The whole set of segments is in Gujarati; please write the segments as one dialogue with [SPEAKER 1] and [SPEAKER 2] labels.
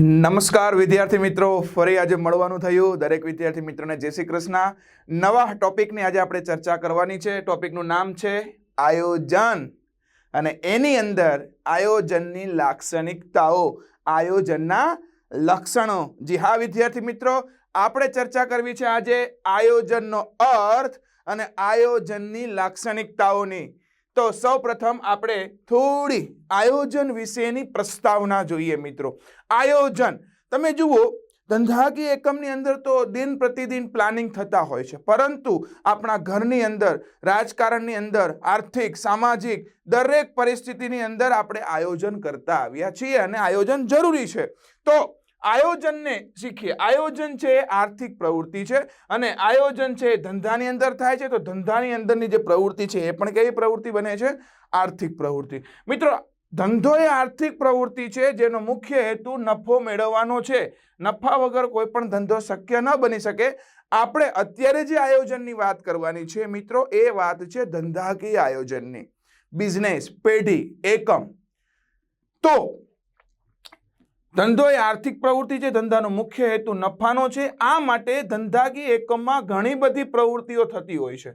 [SPEAKER 1] નમસ્કાર, વિદ્યાર્થી મિત્રો. ફરી આજે મળવાનું થયું. દરેક વિદ્યાર્થી મિત્રોને જય શ્રી કૃષ્ણ. નવા ટોપિકની આજે આપણે ચર્ચા કરવાની છે. ટોપિકનું નામ છે આયોજન. અને એની અંદર આયોજનની લાક્ષણિકતાઓ, આયોજનના લક્ષણો. જી હા, વિદ્યાર્થી મિત્રો, આપણે ચર્ચા કરવી છે આજે આયોજનનો અર્થ અને આયોજનની લાક્ષણિકતાઓની. તો સૌ પ્રથમ આપણે થોડી આયોજન વિશેની પ્રસ્તાવના જોઈએ મિત્રો. આયોજન. તમે જુઓ, ધંધાકીય એકમની અંદર તો દિન પ્રતિદિન પ્લાનિંગ થતા હોય છે. પરંતુ આપણા ઘરની અંદર, રાજકારણની અંદર, આર્થિક, સામાજિક, દરેક પરિસ્થિતિની અંદર આપણે આયોજન કરતા આવ્યા છીએ અને આયોજન જરૂરી છે. તો આયોજનને શીખીએ. આયોજન છે એ આર્થિક પ્રવૃત્તિ છે અને આયોજન છે એ ધંધાની અંદર થાય છે. તો ધંધાની અંદરની જે પ્રવૃત્તિ છે એ પણ કેવી પ્રવૃત્તિ બને છે? આર્થિક પ્રવૃત્તિ. મિત્રો, ધંધો એ આર્થિક પ્રવૃત્તિ છે જેનો મુખ્ય હેતુ નફો મેળવવાનો છે. નફા વગર કોઈ પણ ધંધો શક્ય ન બની શકે. આપણે અત્યારે જે આયોજનની વાત કરવાની છે મિત્રો, એ વાત છે ધંધાકીય આયોજનની. બિઝનેસ, પેઢી, એકમ. તો ધંધો એ આર્થિક પ્રવૃત્તિ છે, ધંધાનો મુખ્ય હેતુ નફાનો છે. આ માટે ધંધાકીય એકમમાં ઘણી બધી પ્રવૃત્તિઓ થતી હોય છે.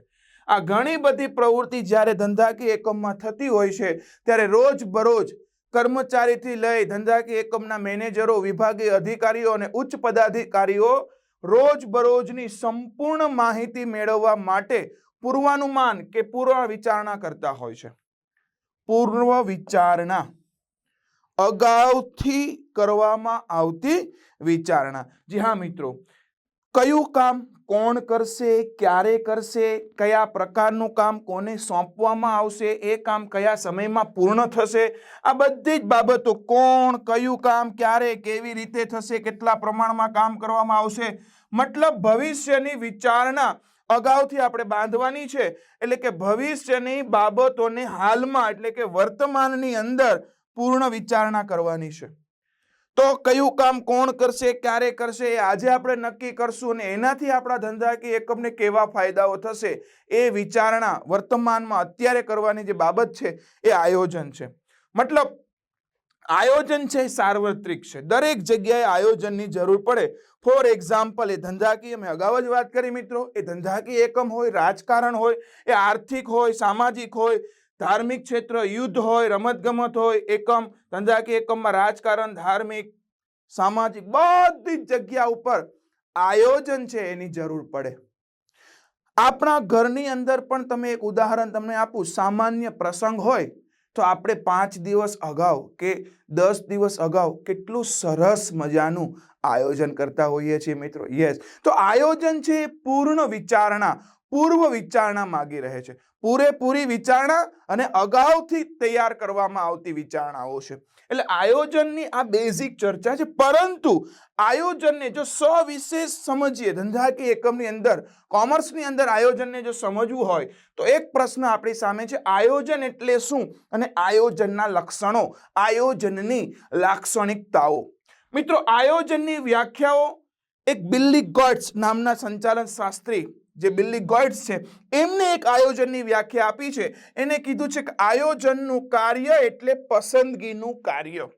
[SPEAKER 1] આ ઘણી બધી પ્રવૃત્તિ જ્યારે ધંધાકીય એકમમાં થતી હોય છે, ત્યારે રોજ બરોજ કર્મચારીથી લઈ ધંધાકીય એકમના મેનેજરો, વિભાગીય અધિકારીઓ અને ઉચ્ચ પદાધિકારીઓ રોજ બરોજની સંપૂર્ણ માહિતી મેળવવા માટે પૂર્વાનુમાન કે પૂર્વ વિચારણા કરતા હોય છે. પૂર્વ વિચારણા અગાઉથી કરવામાં આવતી વિચારણા. જી હા, મિત્રો. કયું કામ કોણ કરશે, ક્યારે કરશે, કયા પ્રકારનું કામ કોને સોંપવામાં આવશે, એ કામ કયા સમયમાં પૂર્ણ થશે, આ બધી જ બાબતો કોણ, કયું કામ, ક્યારે, કેવી રીતે થશે, કેટલા પ્રમાણમાં કામ કરવામાં આવશે, મતલબ ભવિષ્યની વિચારણા અગાઉથી આપણે બાંધવાની છે. એટલે કે ભવિષ્યની બાબતોને હાલમાં, એટલે કે વર્તમાનની અંદર પૂર્ણ વિચારણા કરવાની છે. તો કયું કામ કોણ કરશે, ક્યારે કરશે, એ આજે આપણે નક્કી કરશું અને એનાથી આપણા ધંધાકીય એકમને કેવા ફાયદાઓ થશે એ વિચારણા વર્તમાનમાં અત્યારે કરવાની જે બાબત છે એ આયોજન છે. મતલબ આયોજન છે સાર્વત્રિક છે. દરેક જગ્યાએ આયોજનની જરૂર પડે. ફોર એક્ઝામ્પલ એ ધંધાકીય, મેં અગાઉ જ વાત કરી મિત્રો, એ ધંધાકીય એકમ હોય, રાજકારણ હોય, એ આર્થિક હોય, સામાજિક હોય ધાર્મિક ક્ષેત્ર, યુદ્ધ હોય, રમતગમત હોય, એકમ, ધંધાકીય એકમમાં રાજકારણ, ધાર્મિક, સામાજિક બધી જગ્યા ઉપર આયોજન છે એની જરૂર પડે. આપણા ઘરની અંદર પણ તમે એક ઉદાહરણ તમને આપું, સામાન્ય પ્રસંગ હોય તો આપણે પાંચ દિવસ અગાઉ કે દસ દિવસ અગાઉ કેટલું સરસ મજાનું આયોજન કરતા હોઈએ છીએ મિત્રો. યસ તો આયોજન છે પૂર્ણ વિચારણા પૂર્વ વિચારણા માગી રહે છે. પૂરેપૂરી વિચારણા અને અગાઉથી તૈયાર કરવામાં આવતી વિચારણાઓ છે. એટલે આયોજનની આ બેઝિક ચર્ચા છે. પરંતુ આયોજનને જો સવિશેષ સમજીએ, ધંધાકીય એકમની અંદર કોમર્સની અંદર આયોજનને જો સમજવું હોય, તો એક પ્રશ્ન આપણી સામે છે. આયોજન એટલે શું? અને આયોજનના લક્ષણો, આયોજનની લાક્ષણિકતાઓ. મિત્રો, આયોજનની વ્યાખ્યાઓ એક બિલ્લી ગોડ્સ નામના સંચાલન શાસ્ત્રી જે બિલ્લી ગોડ્સ છે, એમને એક આયોજનની વ્યાખ્યા આપી છે. એને કીધું છે કે આયોજનનું કાર્ય એટલે પસંદગીનું કાર્ય.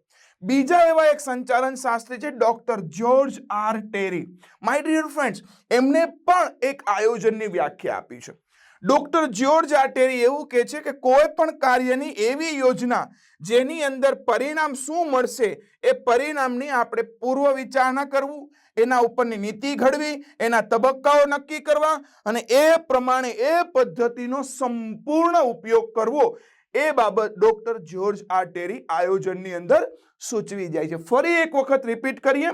[SPEAKER 1] બીજા એવા એક સંચાલન શાસ્ત્રી છે, doctor George R Terry. My dear friends એમને પણ એક આયોજનની વ્યાખ્યા આપી છે. ડોક્ટર જ્યોર્જ આટેરી એવું કહે છે કે કોઈ પણ કાર્યની એવી યોજના જેની અંદર પરિણામ શું મળશે, એ પરિણામની આપણે પૂર્વ વિચારણા કરવું, એના ઉપરની નીતિ ઘડવી, એના તબક્કાઓ નક્કી કરવા અને એ પ્રમાણે એ પદ્ધતિનો સંપૂર્ણ ઉપયોગ કરવો, એ બાબત ડોક્ટર જ્યોર્જ આટેરી ટેરી આયોજનની અંદર સૂચવી જાય છે. ફરી એક વખત રિપીટ કરીએ.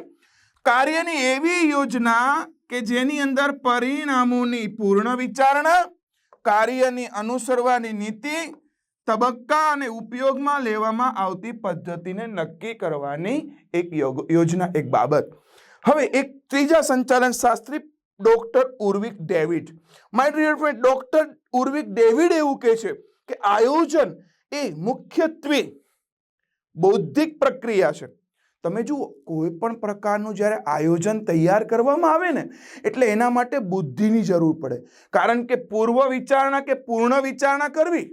[SPEAKER 1] કાર્યની એવી યોજના કે જેની અંદર પરિણામોની પૂર્ણ વિચારણા કાર્યની અનુસરવાની નીતિ તબક્કા અને ઉપયોગમાં લેવામાં આવતી પદ્ધતિને નક્કી કરવાની એક યોજના, એક બાબત. હવે એક ત્રીજા સંચાલન Shastri doctor Urwick David. My dear friend doctor Urwick David એવું કહે છે કે આયોજન એ મુખ્યત્વે બૌદ્ધિક પ્રક્રિયા છે. તમે જુઓ કોઈ પણ પ્રકારનું જ્યારે આયોજન તૈયાર કરવામાં આવે ને, એટલે એના માટે બુદ્ધિની જરૂર પડે. કારણ કે પૂર્વ વિચારણા કે પૂર્ણ વિચારણા કરવી,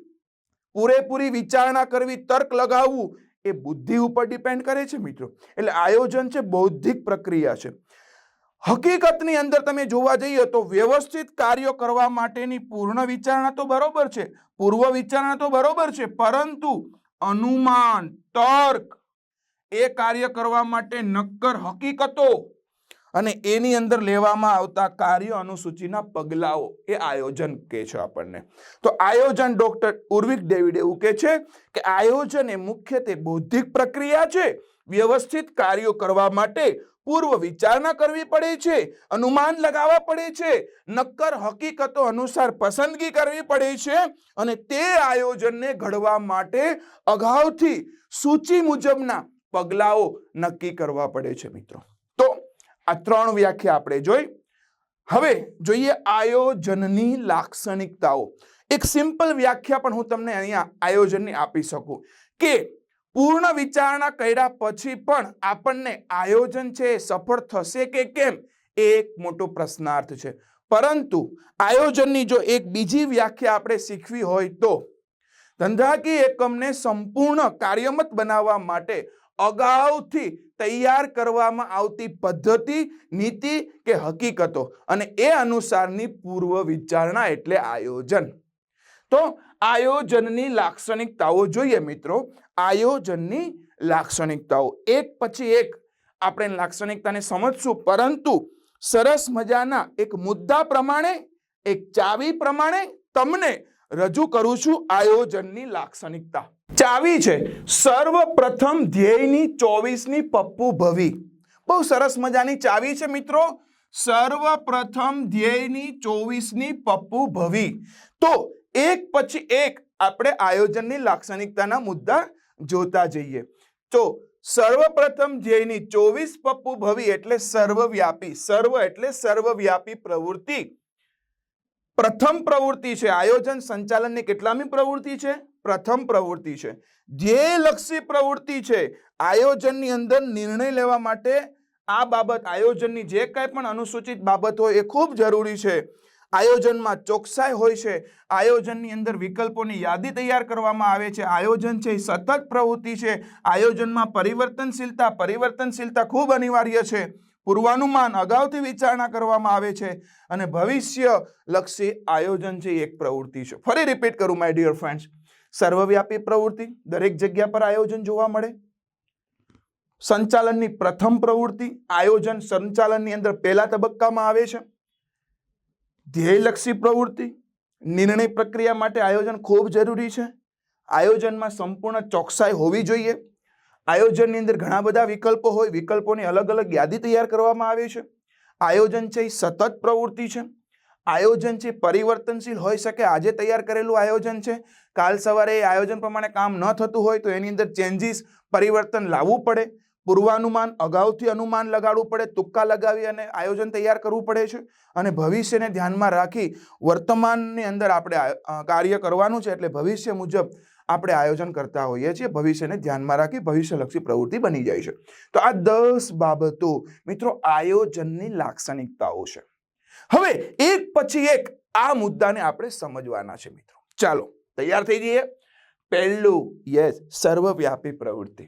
[SPEAKER 1] પૂરેપૂરી વિચારણા કરવી, તર્ક લગાવવું, એ બુદ્ધિ ઉપર ડિપેન્ડ કરે છે મિત્રો. એટલે આયોજન છે બૌદ્ધિક પ્રક્રિયા છે. હકીકતની અંદર તમે જોવા જઈએ તો વ્યવસ્થિત કાર્યો કરવા માટેની પૂર્ણ વિચારણા તો બરોબર છે, પૂર્વ વિચારણા તો બરોબર છે, પરંતુ અનુમાન, તર્ક એ કાર્ય કરવા માટે નક્કર હકીકતો અને એની અંદર લેવામાં આવતા કાર્ય અનુસૂચિના પગલાઓ એ આયોજન કહે છે આપણને. તો આયોજન ડોક્ટર ઉર્વિક ડેવિડ એવું કહે છે કે આયોજન એ મુખ્યત્વે બૌદ્ધિક પ્રક્રિયા છે. વ્યવસ્થિત કાર્યો કરવા માટે પૂર્વ વિચારણા કરવી પડે છે, અનુમાન લગાવવા પડે છે, નક્કર હકીકતો અનુસાર પસંદગી કરવી પડે છે અને તે આયોજનને ઘડવા માટે અગાઉથી સૂચિ મુજબના પગલાઓ નક્કી કરવા પડે છે મિત્રો. તો આ ત્રણ વ્યાખ્યા આપણે જોઈ. હવે જોઈએ આયોજનની લાક્ષણિકતાઓ. એક સિમ્પલ વ્યાખ્યા પણ હું તમને અહીંયા આયોજનની આપી શકું કે પૂર્ણ વિચારણા કર્યા પછી પણ આપણને આયોજન છે સફળ થશે કે કેમ? એ એક મોટો પ્રશ્નાર્થ છે. પરંતુ આયોજનની જો એક બીજી વ્યાખ્યા આપણે શીખવી હોય તો ધંધાકીય એકમને સંપૂર્ણ કાર્યમત બનાવવા માટે અગાઉથી તૈયાર કરવામાં આવતી પદ્ધતિ, નીતિ કે હકીકતો અને એ અનુસારની પૂર્વ વિચારણા એટલે આયોજન. તો આયોજનની લાક્ષણિકતાઓ જોઈએ મિત્રો. આયોજનની લાક્ષણિકતાઓ. એક પછી એક આપણે લાક્ષણિકતાને સમજશું. પરંતુ સરસ મજાના એક મુદ્દા પ્રમાણે, એક ચાવી પ્રમાણે તમને રજૂ કરું છું આયોજનની લાક્ષણિકતા. ચાવી છે. સર્વપ્રથમ ધ્યેયની ચોવીસની પપ્પુ ભવી. બહુ સરસ મજાની ચાવી છે મિત્રો. સર્વપ્રથમ ધ્યેયની ચોવીસની પપ્પુ ભવી. તો એક પછી એક આપણે આયોજનની લાક્ષણિકતાના મુદ્દા જોતા જઈએ. તો સર્વપ્રથમ ધ્યેયની ચોવીસ પપ્પુ ભવી એટલે સર્વવ્યાપી. સર્વ એટલે સર્વવ્યાપી પ્રવૃત્તિ. પ્રથમ પ્રવૃત્તિ છે આયોજન સંચાલનની કેટલામી પ્રવૃત્તિ છે? પ્રથમ પ્રવૃત્તિ છે. ધ્યેયલક્ષી પ્રવૃત્તિ છે, આયોજનની અંદર નિર્ણય લેવા માટે આ બાબત, આયોજનની જે કાંઈ પણ અનુસૂચિત બાબત હોય એ ખૂબ જરૂરી છે. આયોજનમાં ચોકસાઈ હોય છે. આયોજનની અંદર વિકલ્પોની યાદી તૈયાર કરવામાં આવે છે. આયોજન છે એ સતત પ્રવૃત્તિ છે. આયોજનમાં પરિવર્તનશીલતા પરિવર્તનશીલતા ખૂબ અનિવાર્ય છે. પૂર્વાનુમાન, અગાઉથી વિચારણા કરવામાં આવે છે અને ભવિષ્ય લક્ષી આયોજન છે એક પ્રવૃત્તિ છે. ફરી રિપીટ કરું માય ડિયર ફ્રેન્ડ્સ સર્વવ્યાપી પ્રવૃત્તિ દરેક જગ્યા પર આયોજન જોવા મળે. સંચાલનની પ્રથમ પ્રવૃત્તિ આયોજન સંચાલનની અંદર પહેલા તબક્કામાં આવે છે. ધ્યેયલક્ષી પ્રવૃત્તિ, નિર્ણય પ્રક્રિયા માટે આયોજન ખૂબ જરૂરી છે. આયોજનમાં સંપૂર્ણ ચોકસાઈ હોવી જોઈએ. આયોજનની અંદર ઘણા બધા વિકલ્પો હોય, વિકલ્પોની અલગ અલગ યાદી તૈયાર કરવામાં આવે છે. આયોજન છે એ સતત પ્રવૃત્તિ છે. આયોજન છે, પરિવર્તનશીલ હોઈ શકે. આજે તૈયાર કરેલું આયોજન છે. કાલ સવારે એ આયોજન પ્રમાણે કામ ન થતું હોય તો એની અંદર ચેન્જીસ પરિવર્તન લાવવું પડે. પૂર્વાનુમાન, અગાઉથી અનુમાન લગાડવું પડે, તુક્કા લગાવી અને આયોજન તૈયાર કરવું પડે છે. અને ભવિષ્યને ધ્યાનમાં રાખી વર્તમાનની અંદર આપણે કાર્ય કરવાનું છે એટલે ભવિષ્ય મુજબ આપણે આયોજન કરતા હોઈએ છીએ. ભવિષ્યને ધ્યાનમાં રાખી ભવિષ્યલક્ષી પ્રવૃત્તિ બની જાય છે. તો આ દસ બાબતો મિત્રો આયોજનની લાક્ષણિકતાઓ છે. હવે એક પછી એક આ મુદ્દાને આપણે સમજવાના છે મિત્રો. ચાલો, તૈયાર થઈ જઈએ. પહેલું, યસ, સર્વવ્યાપી પ્રવૃત્તિ.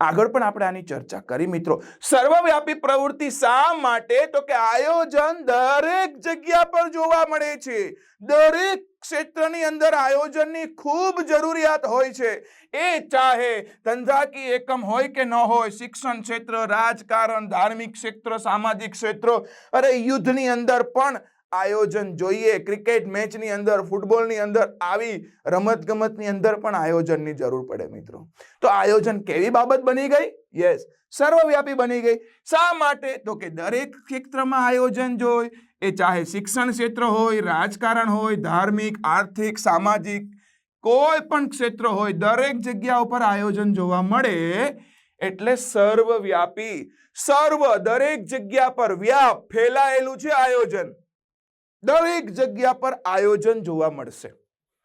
[SPEAKER 1] આગળ પણ આપણે આની ચર્ચા કરી મિત્રો. સર્વવ્યાપી પ્રવૃત્તિ શા માટે? તો કે આયોજન દરેક જગ્યા પર જોવા મળે છે. દરેક ક્ષેત્રની અંદર આયોજનની ખૂબ જરૂરિયાત હોય છે. એ ચાહે ધંધાકીય એકમ હોય કે ન હોય, શિક્ષણ ક્ષેત્ર, રાજકારણ, ધાર્મિક ક્ષેત્ર, સામાજિક ક્ષેત્ર, અરે યુદ્ધની અંદર પણ આયોજન જોઈએ. ક્રિકેટ મેચની અંદર, ફૂટબોલની અંદર, આવી રમત ગમતની અંદર પણ આયોજનની જરૂર પડે મિત્રો. તો આયોજન કેવી બાબત બની ગઈ? યસ સર્વવ્યાપી બની ગઈ. શા માટે? તો કે દરેક ક્ષેત્રમાં આયોજન જોઈ એ ચાહે શિક્ષણ ક્ષેત્ર હોય, રાજકારણ હોય, ધાર્મિક, આર્થિક, સામાજિક, કોઈ પણ ક્ષેત્ર હોય, દરેક જગ્યા ઉપર આયોજન જોવા મળે એટલે સર્વવ્યાપી, સર્વ દરેક જગ્યા પર વ્યાપ ફેલાયેલું છે આયોજન. દરેક જગ્યા પર આયોજન જોવા મળશે.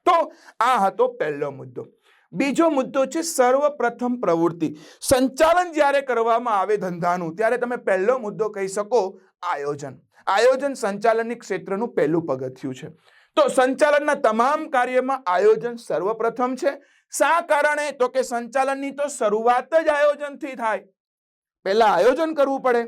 [SPEAKER 1] તો આ હતો પહેલો મુદ્દો. બીજો મુદ્દો છે સર્વપ્રથમ પ્રવૃત્તિ. સંચાલન જ્યારે કરવામાં આવે ધંધાનું, ત્યારે તમે પહેલો મુદ્દો કહી શકો આયોજન. આયોજન સંચાલનની ક્ષેત્રનું પહેલું પગથિયું છે. તો સંચાલનના તમામ કાર્યમાં આયોજન સર્વપ્રથમ છે. શા કારણે? તો કે સંચાલનની તો શરૂઆત જ આયોજનથી થાય. પહેલા આયોજન કરવું પડે.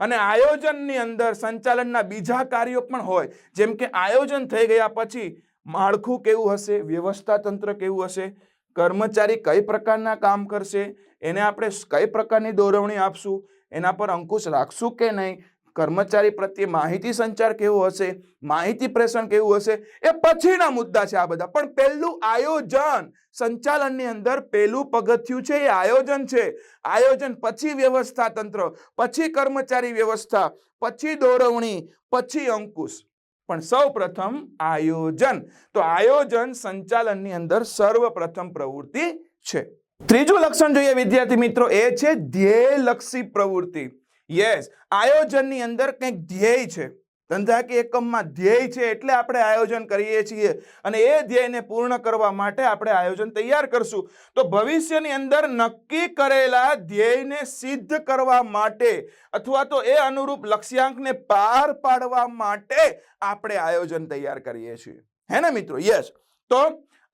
[SPEAKER 1] અને આયોજનની અંદર સંચાલનના બીજા કાર્યો પણ હોય. જેમ કે આયોજન થઈ ગયા પછી માળખું કેવું હશે? વ્યવસ્થા તંત્ર કેવું હશે? કર્મચારી કઈ પ્રકારના કામ કરશે? એને આપણે કઈ પ્રકારની દોરવણી આપશું? એના પર અંકુશ રાખશું કે નહીં? કર્મચારી પ્રત્યે માહિતી સંચાર કેવો હશે, માહિતી પ્રેષણ કેવું હશે, એ પછીના મુદ્દા છે આ બધા. પણ પહેલું આયોજન. સંચાલનની અંદર પહેલું પગથિયું છે એ આયોજન છે. આયોજન પછી વ્યવસ્થા તંત્ર, પછી કર્મચારી વ્યવસ્થા, પછી દોરવણી, પછી અંકુશ. પણ સૌ પ્રથમ આયોજન. તો આયોજન સંચાલનની અંદર સર્વપ્રથમ પ્રવૃત્તિ છે. ત્રીજું લક્ષણ જોઈએ વિદ્યાર્થી મિત્રો એ છે ધ્યેયલક્ષી પ્રવૃત્તિ. યસ આયોજનની અંદર કંઈક ધ્યેય છે. ધંધાકીય એકમમાં ધ્યેય છે એટલે આપણે આયોજન કરીએ છીએ અને એ ધ્યેયને પૂર્ણ કરવા માટે આપણે આયોજન તૈયાર કરશું. તો ભવિષ્યની અંદર નક્કી કરેલા ધ્યેયને સિદ્ધ કરવા માટે અથવા તો એ અનુરૂપ લક્ષ્યાંકને પાર પાડવા માટે આપણે આયોજન તૈયાર કરીએ છીએ. હે ને મિત્રો? યસ તો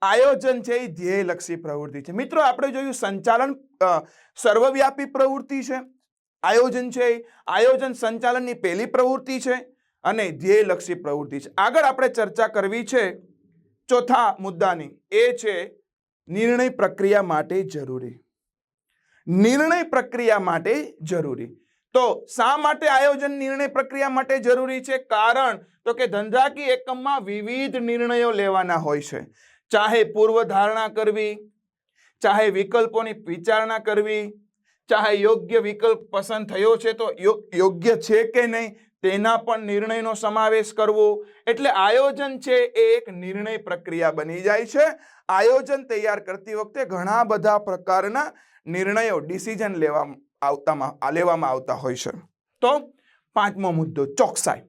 [SPEAKER 1] આયોજન છે એ ધ્યેયલક્ષી પ્રવૃત્તિ છે. મિત્રો, આપણે જોયું સંચાલન સર્વવ્યાપી પ્રવૃત્તિ છે. આયોજન છે. આયોજન સંચાલનની પહેલી પ્રવૃત્તિ છે અને ધ્યેયલક્ષી પ્રવૃત્તિ છે. આગળ આપણે ચર્ચા કરવી છે ચોથા મુદ્દાની. એ છે નિર્ણય પ્રક્રિયા માટે જરૂરી. નિર્ણય પ્રક્રિયા માટે જરૂરી. તો શા માટે આયોજન નિર્ણય પ્રક્રિયા માટે જરૂરી છે? કારણ તો કે ધંધાકીય એકમમાં વિવિધ નિર્ણયો લેવાના હોય છે. ચાહે પૂર્વ ધારણા કરવી, ચાહે વિકલ્પોની વિચારણા કરવી ચાહે યોગ્ય વિકલ્પ પસંદ થયો છે તો યોગ્ય છે કે નહીં તેના પણ નિર્ણયનો સમાવેશ કરવો. એટલે આયોજન છે એ એક નિર્ણય પ્રક્રિયા બની જાય છે. આયોજન તૈયાર કરતી વખતે ઘણા બધા પ્રકારના નિર્ણયો ડિસિઝન લેવા, આવતામાં લેવામાં આવતા હોય છે. તો પાંચમો મુદ્દો, ચોકસાઈ.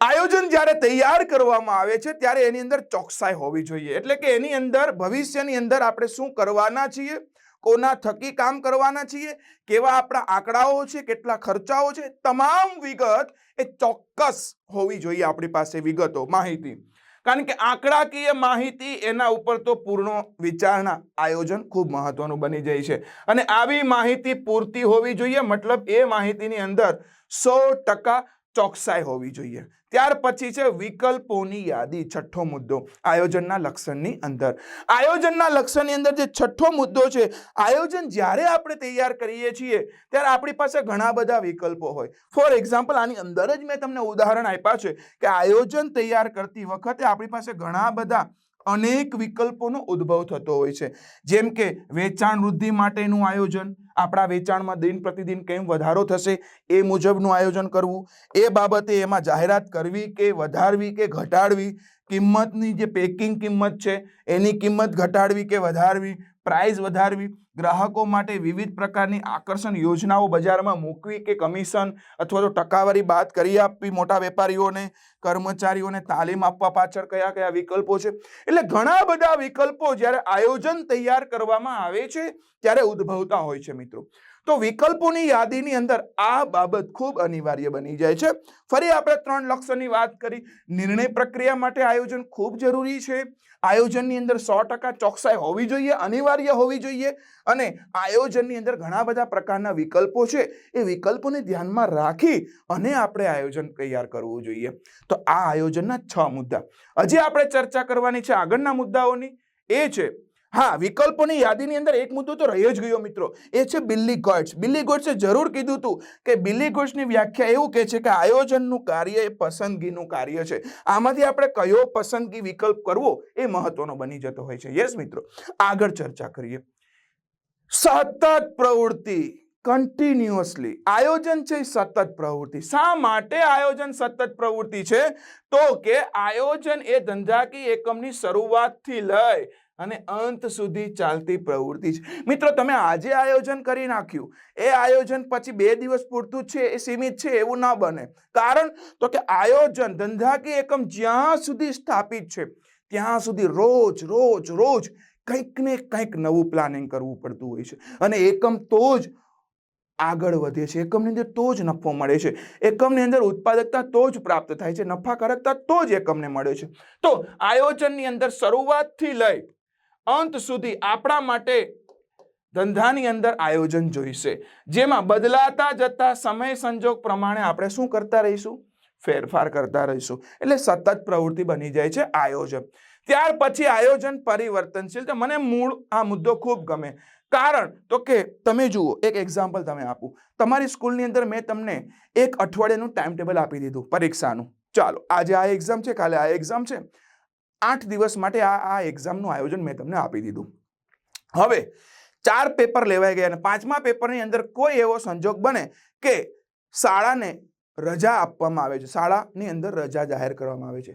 [SPEAKER 1] આયોજન જ્યારે તૈયાર કરવામાં આવે છે ત્યારે એની અંદર ચોકસાઈ હોવી જોઈએ. એટલે કે એની અંદર, ભવિષ્યની અંદર આપણે શું કરવાના છીએ? કોના થકી કામ કરવાના છીએ, કેવા આપણા આંકડાઓ છે, કેટલા ખર્ચાઓ છે, તમામ વિગત એ ચોક્કસ હોવી જોઈએ આપણી પાસે વિગતો, માહિતી. કારણ કે આંકડાકીય માહિતી એના ઉપર તો પૂર્ણ વિચારણા આયોજન ખૂબ મહત્વનું બની જાય છે. અને આવી માહિતી પૂરતી હોવી જોઈએ, મતલબ એ માહિતીની અંદર સો ટકા ચોકસાઈ હોવી જોઈએ. ત્યાર પછી છે વિકલ્પોની યાદી, છઠ્ઠો મુદ્દો, આયોજનના લક્ષણની અંદર. આયોજનના લક્ષણની અંદર જે છઠ્ઠો મુદ્દો છે, આયોજન જ્યારે આપણે તૈયાર કરીએ છીએ, ત્યારે આપણી પાસે ઘણા બધા વિકલ્પો હોય. ફોર એક્ઝામ્પલ આની અંદર જ મેં તમને ઉદાહરણ આપ્યા છે કે આયોજન તૈયાર કરતી વખતે આપણી પાસે ઘણા બધા અનેક વિકલ્પોનો ઉદ્ભવ થતો હોય છે. જેમ કે વેચાણ વૃદ્ધિ માટેનું આયોજન આપણા વેચાણમાં દિન પ્રતિદિન કેમ વધારો થશે એ મુજબનું આયોજન કરવું. એ બાબતે એમાં જાહેરાત કરવી કે વધારવી કે ઘટાડવી, કિંમતની જે પેકિંગ કિંમત છે, એની કિંમત ઘટાડવી કે વધારવી પ્રાઇસ વધારવી, ગ્રાહકો માટે વિવિધ પ્રકારની આકર્ષણ યોજનાઓ બજારમાં મૂકવી કે કમિશન અથવા તો ટકાવારી બાદ કરી આપવી. મોટા વેપારીઓને, કર્મચારીઓને તાલીમ આપવા પાછળ કયા કયા વિકલ્પો છે? એટલે ઘણા બધા વિકલ્પો જ્યારે આયોજન તૈયાર કરવામાં આવે છે, ત્યારે ઉદ્ભવતા હોય છે મિત્રો. તો વિકલ્પોની યાદીની અંદર આ બાબત ખૂબ અનિવાર્ય બની જાય છે. ફરી આપણે ત્રણ લક્ષ્યની વાત કરી. નિર્ણય પ્રક્રિયા માટે આયોજન ખૂબ જરૂરી છે. આયોજનની અંદર સો ટકા ચોકસાઈ હોવી જોઈએ, અનિવાર્ય હોવી જોઈએ અને આયોજનની અંદર ઘણા બધા પ્રકારના વિકલ્પો છે. એ વિકલ્પોને ધ્યાનમાં રાખી અને આપણે આયોજન તૈયાર કરવું જોઈએ. તો આ આયોજનના છ મુદ્દા. હજી આપણે ચર્ચા કરવાની છે આગળના મુદ્દાઓની. એ છે હા, વિકલ્પોની યાદીની અંદર એક મુદ્દો તો રહ્યો જ ગયો મિત્રો. એ છે બિલ્લી ગોટ્સ. બિલ્લી ગોટ્સે જરૂર કીધું હતું કે બિલ્લી ગોટ્સની વ્યાખ્યા એવું કહે છે કે આયોજનનું કાર્ય એ પસંદગીનું કાર્ય છે. આમાંથી આપણે કયો પસંદગી વિકલ્પ કરવો એ મહત્વનો બની જતો હોય છે. યસ મિત્રો. આગળ ચર્ચા કરીએ. સતત પ્રવૃત્તિ કન્ટિન્યુઅસલી આયોજન છે સતત પ્રવૃત્તિ. શા માટે આયોજન સતત પ્રવૃત્તિ છે? તો કે આયોજન એ ધંધાકીય એકમની શરૂઆતથી લઈ અને અંત સુધી ચાલતી પ્રવૃત્તિ છે. મિત્રો, તમે આજે આયોજન કરી નાખ્યું. એ આયોજન પછી બે દિવસ પૂરતું છે, એ સીમિત છે, એવું ના બને. કારણ તો કે આયોજન ધંધાકીય એકમ જ્યાં સુધી સ્થાપિત છે, ત્યાં સુધી રોજ રોજ રોજ કંઈક ને કંઈક નવું પ્લાનિંગ કરવું પડતું હોય છે. અને એકમ તો જ આગળ વધે છે. એકમની અંદર તો જ નફો મળે છે. એકમની અંદર ઉત્પાદકતા તો જ પ્રાપ્ત થાય છે. નફાકારકતા તો જ એકમને મળે છે. તો આયોજનની અંદર શરૂઆતથી લઈ અંત સુધી આપણા માટે ધંધાની અંદર આયોજન જોઈશે. જેમાં બદલાતા જતા સમય સંજોગ પ્રમાણે આપણે શું કરતા રહીશું? ફેરફાર કરતા રહીશું. એટલે સતત પ્રવૃત્તિ બની જાય છે આયોજન. ત્યાર પછી આયોજન પરિવર્તનશીલ. મને મૂળ આ મુદ્દો ખૂબ ગમે. કારણ તો કે તમે જુઓ, એક એક્ઝામ્પલ તમે આપું. તમારી સ્કૂલની અંદર મેં તમને એક અઠવાડિયાનું ટાઈમ ટેબલ આપી દીધું પરીક્ષાનું. ચાલો, આજે આ એક્ઝામ છે, કાલે આ એક્ઝામ છે. આઠ દિવસ માટે આ આ એક્ઝામનું આયોજન મેં તમને આપી દીધું. હવે, ચાર પેપર લેવાઈ ગયા અને પાંચમા પેપરની અંદર કોઈ એવો સંજોગ બને કે શાળાને રજા આપવામાં આવે છે. શાળાની અંદર રજા જાહેર કરવામાં આવે છે.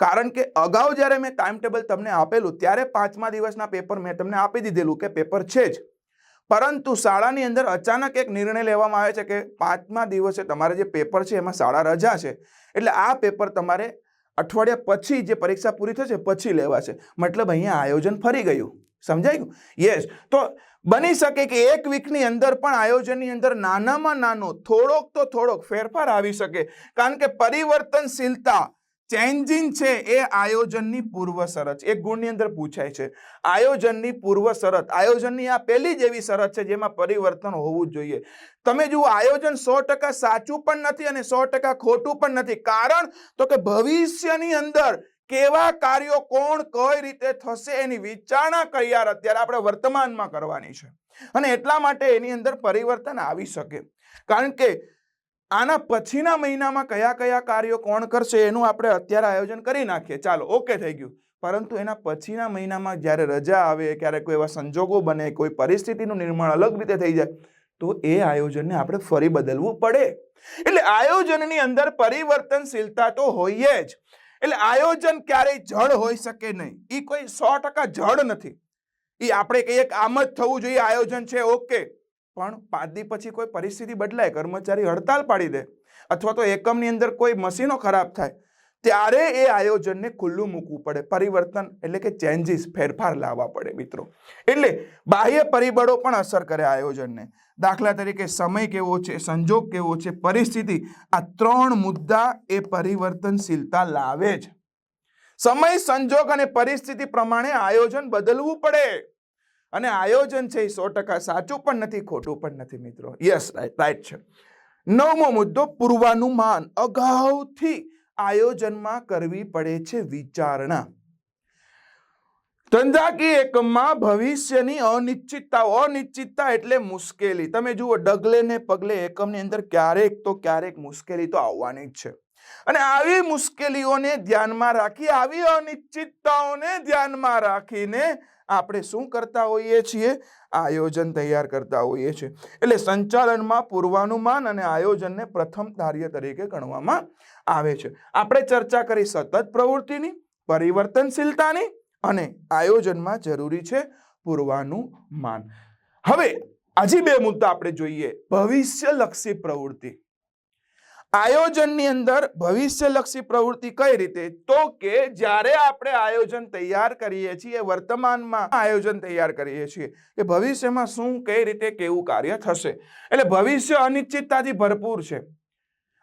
[SPEAKER 1] કારણ કે અગાઉ જ્યારે મેં ટાઈમ ટેબલ તમને આપેલું, ત્યારે પાંચમા દિવસના પેપર મેં તમને આપી દીધેલું કે પેપર છે જ. પરંતુ શાળાની અંદર અચાનક એક નિર્ણય લેવામાં આવે છે કે પાંચમા દિવસે તમારે જે પેપર છે એમાં શાળા રજા છે. એટલે આ પેપર તમારે અઠવાડિયા પછી જે પરીક્ષા પૂરી થશે પછી લેવાશે. મતલબ અહીંયા આયોજન ફરી ગયું. સમજાય? ગયું યસ તો બની શકે કે એક વીકની અંદર પણ આયોજનની અંદર નાનામાં નાનો, થોડોક તો થોડોક ફેરફાર આવી શકે. કારણ કે પરિવર્તનશીલતા ચેન્જિંગ છે એ આયોજનની પૂર્વ શરત. એક ગુણની અંદર પૂછાય છે. આયોજનની પૂર્વ શરત. આયોજનની આ પહેલી જ એવી શરત છે જેમાં પરિવર્તન હોવું જ જોઈએ. તમે જુઓ, આયોજન સો ટકા સાચું પણ નથી અને સો ટકા ખોટું પણ નથી. કારણ તો કે ભવિષ્યની અંદર કેવા કાર્યો કોણ કઈ રીતે થશે એની વિચારણા કર્યા અત્યારે આપણે વર્તમાનમાં કરવાની છે. અને એટલા માટે એની અંદર પરિવર્તન આવી શકે. કારણ કે આના પછીના મહિનામાં કયા કયા કાર્યો કોણ કરશે એનું આપણે અત્યારે આયોજન કરી નાખીએ. ચાલો, ઓકે થઈ ગયું. પરંતુ એના પછીના મહિનામાં જ્યારે રજા આવે, ક્યારેક કોઈ એવા સંજોગો બને, કોઈ પરિસ્થિતિનું નિર્માણ અલગ રીતે થઈ જાય તો એ આયોજનને આપણે ફરી બદલવું પડે. એટલે આયોજનની અંદર પરિવર્તનશીલતા તો હોય જ. એટલે આયોજન ક્યારેય જળ હોઈ શકે નહીં. એ કોઈ સો ટકા જળ નથી. એ આપણે કહીએ કે આમ જ થવું જોઈએ, આયોજન છે, ઓકે. પણ પાંચ દી પછી કોઈ પરિસ્થિતિ બદલાય, કર્મચારી હડતાલ પાડી દે. અથવા તો એકમની અંદર કોઈ મશીનો ખરાબ થાય. ત્યારે એ આયોજનને ખુલ્લું મૂકવું પડે. પરિવર્તન એટલે કે ચેન્જીસ ફેરફાર લાવવા પડે મિત્રો. એટલે બાહ્ય પરિબળો પણ અસર કરે આયોજનને. દાખલા તરીકે સમય કેવો છે, સંજોગ કેવો છે, પરિસ્થિતિ, આ ત્રણ મુદ્દા એ પરિવર્તનશીલતા લાવે છે સમય, સંજોગ અને પરિસ્થિતિ પ્રમાણે આયોજન બદલવું પડે. અને આયોજન છે એ સો ટકા સાચું પણ નથી, ખોટું પણ નથી મિત્રો. યસ રાઈટ રાઈટ છે. નવમો મુદ્દો, પૂર્વાનુમાન. અગાઉથી આયોજનમાં કરવી પડે છે વિચારણા. ધંધાકીય એકમમાં ભવિષ્યની અનિશ્ચિતતાઓ અનિશ્ચિતતા એટલે મુશ્કેલી. તમે જુઓ, ડગલે ને પગલે એકમની અંદર ક્યારેક તો ક્યારેક મુશ્કેલી તો આવવાની જ છે. અને આવી મુશ્કેલીઓને ધ્યાનમાં રાખી, આવી અનિશ્ચિતતાઓને ધ્યાનમાં રાખીને આપણે શું કરતા હોઈએ છીએ? આયોજન તૈયાર કરતા હોઈએ છીએ. એટલે સંચાલનમાં પૂર્વાનુમાન અને આયોજનને પ્રથમ કાર્ય તરીકે ગણવામાં આવે છે. આપણે ચર્ચા કરી સતત પ્રવૃત્તિની, પરિવર્તનશીલતાની અને આયોજનમાં જરૂરી છે પૂર્વાનુમાન. હવે, હજી બે મુદ્દા આપણે જોઈએ. ભવિષ્યલક્ષી પ્રવૃત્તિ. આયોજનની અંદર ભવિષ્યલક્ષી પ્રવૃત્તિ કઈ રીતે? તો કે જ્યારે આપણે આયોજન તૈયાર કરીએ છીએ, વર્તમાનમાં આયોજન તૈયાર કરીએ છીએ, કે ભવિષ્યમાં શું, કઈ રીતે, કેવું કાર્ય થશે? એટલે ભવિષ્ય અનિશ્ચિતતાથી ભરપૂર છે.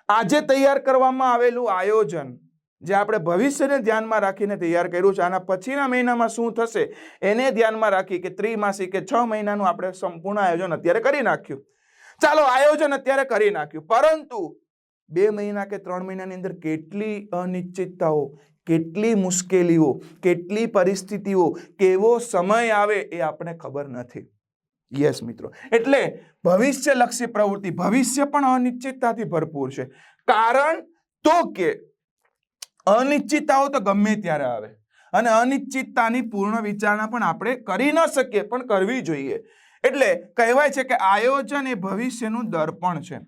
[SPEAKER 1] આજે તૈયાર કરવામાં આવેલું આયોજન જે આપણે ભવિષ્યને ધ્યાનમાં રાખીને તૈયાર કર્યું છે, આના પછીના મહિનામાં શું થશે, એને ધ્યાનમાં રાખી કે ત્રિમાસિક કે છ મહિનાનું આપણે સંપૂર્ણ આયોજન અત્યારે કરી નાખ્યું. ચાલો, આયોજન અત્યારે કરી નાખ્યું. પરંતુ બે મહિના કે ત્રણ મહિનાની અંદર કેટલી અનિશ્ચિતતાઓ, કેટલી મુશ્કેલીઓ, કેટલી પરિસ્થિતિઓ, કેવો સમય આવે એ આપણે ખબર નથી. યસ મિત્રો. એટલે ભવિષ્યલક્ષી પ્રવૃત્તિ, ભવિષ્ય પણ અનિશ્ચિતતાથી ભરપૂર છે. કારણ તો કે અનિશ્ચિતતાઓ તો ગમે ત્યારે આવે અને અનિશ્ચિતતાની પૂર્ણ વિચારણા પણ આપણે કરી ન શકીએ, પણ કરવી જોઈએ. એટલે કહેવાય છે કે આયોજન એ ભવિષ્યનું દર્પણ છે.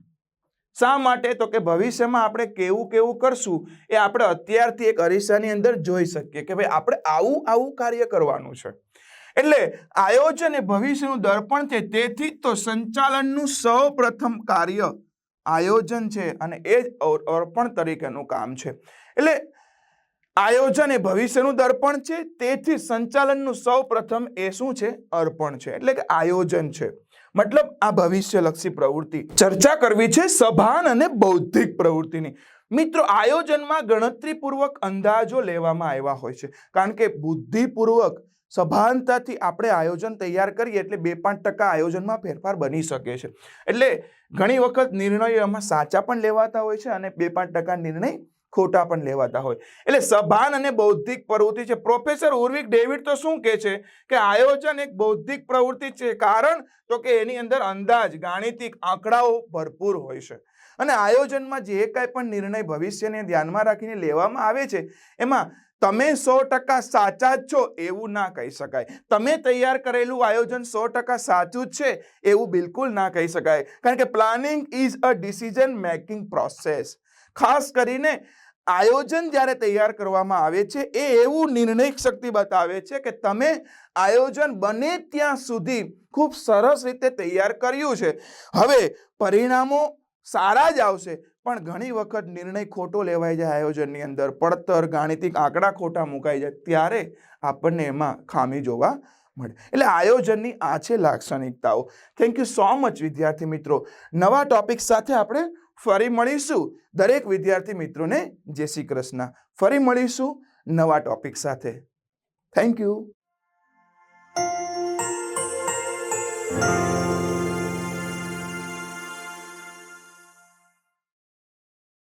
[SPEAKER 1] શા માટે? તો કે ભવિષ્યમાં આપણે કેવું કેવું કરશું એ આપણે અત્યારથી એક અરીસાની અંદર જોઈ શકીએ કે ભાઈ આપણે આવું આવું કાર્ય કરવાનું છે. એટલે આયોજન એ ભવિષ્યનું દર્પણ છે. તેથી તો સંચાલનનું સૌ પ્રથમ કાર્ય આયોજન છે અને એ જ અર- અર્પણ તરીકેનું કામ છે. એટલે આયોજન એ ભવિષ્યનું દર્પણ છે. તેથી સંચાલનનું સૌ પ્રથમ એ શું છે? અર્પણ છે. એટલે કે આયોજન છે. મતલબ આ ભવિષ્યલક્ષી પ્રવૃત્તિ. ચર્ચા કરવી છે સભાન અને બૌદ્ધિક પ્રવૃત્તિની. મિત્રો, આયોજનમાં ગણતરીપૂર્વક અંદાજો લેવામાં આવ્યા હોય છે. કારણ કે બુદ્ધિપૂર્વક સભાનતાથી આપણે આયોજન તૈયાર કરીએ એટલે બે પાંચ ટકા આયોજનમાં ફેરફાર બની શકે છે. એટલે ઘણી વખત નિર્ણયો એમાં સાચા પણ લેવાતા હોય છે અને બે પાંચ ટકા નિર્ણય ખોટા પણ લેવાતા હોય. એટલે સભાન અને બૌદ્ધિક પ્રવૃત્તિ છે. પ્રોફેસર ઉર્વિક ડેવિડ તો શું કહે છે? કે આયોજન એક બૌદ્ધિક પ્રવૃત્તિ છે. કારણ તો કે એની અંદર અંદાજ, ગાણિતિક આંકડાઓ ભરપૂર હોય છે. અને આયોજનમાં જે કાંઈ પણ નિર્ણય ભવિષ્યને ધ્યાનમાં રાખીને લેવામાં આવે છે, એમાં તમે સો ટકા સાચા જ છો એવું ના કહી શકાય. તમે તૈયાર કરેલું આયોજન સો ટકા સાચું જ છે એવું બિલકુલ ના કહી શકાય. કારણ કે planning is a decision making process ખાસ કરીને આયોજન જ્યારે તૈયાર કરવામાં આવે છે, એ એવું નિર્ણય શક્તિ બતાવે છે કે તમે આયોજન બને ત્યાં સુધી ખૂબ સરસ રીતે તૈયાર કર્યું છે. હવે પરિણામો સારા જ આવશે, પણ ઘણી વખત નિર્ણય ખોટો લેવાઈ જાય આયોજનની અંદર. પડતર, ગાણિતિક આંકડા ખોટા મુકાઈ જાય, ત્યારે આપણને એમાં ખામી જોવા મળે. એટલે આયોજનની આ છે લાક્ષણિકતાઓ. થેન્ક યુ સો મચ વિદ્યાર્થી મિત્રો. નવા ટોપિક સાથે આપણે ફરી મળીશું. દરેક વિદ્યાર્થી મિત્રોને જય શ્રી કૃષ્ણ. ફરી મળીશું નવા ટોપિક સાથે. Thank you